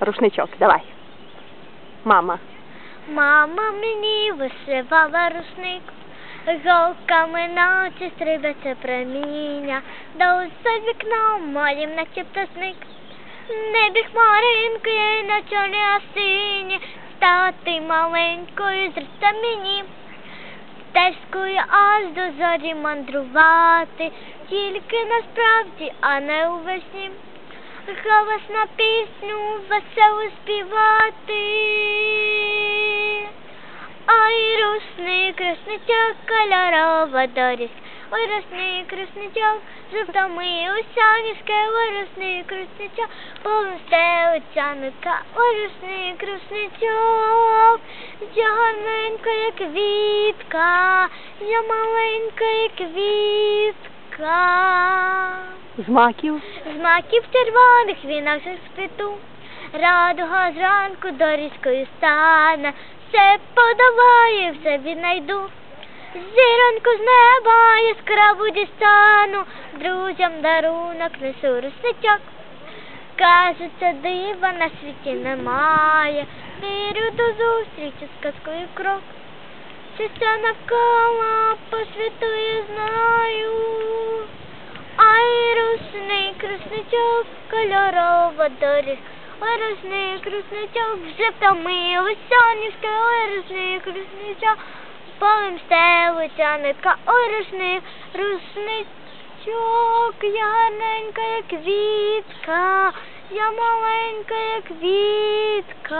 Рушничок, давай. Мама. Мама мені вишивала рушник, голками наче стрибеться проміння, да усе вікном моїм наче птасник. Небі хмаринки на чорній осині, стати маленькою зросте мені. Стежкою аж до зорі мандрувати, тільки насправді, а не у весні. Голос на пісню веселу співати. Ой, рушник, рушничок, кольорова доріс. Ой, рушник, рушничок, жовтомився ніжке, ой, рушник, рушничок, повнесте оцяника, ой, рушник, рушничок, я гарненька, як квітка, я маленька, як квітка. З маків. З маків червоних вінах спиту, радуга зранку доріжкою стане, все подаває, все віднайду. Зіронку з неба яскраву дістану, друзям дарунок несу рушничок. Кажуть, дива на світі немає, вірю до зустрічі з казкою крок. Чи все навколо по світу знаю. Ай, рушник, русничок, кольорова доріг. Ой, рушник, русничок, вже втомилася ніжка. Ой, рушник, русничок, полем стелиться нитка. Ой, рушник, русничок, я гарненька, як квітка, я маленька, як квітка.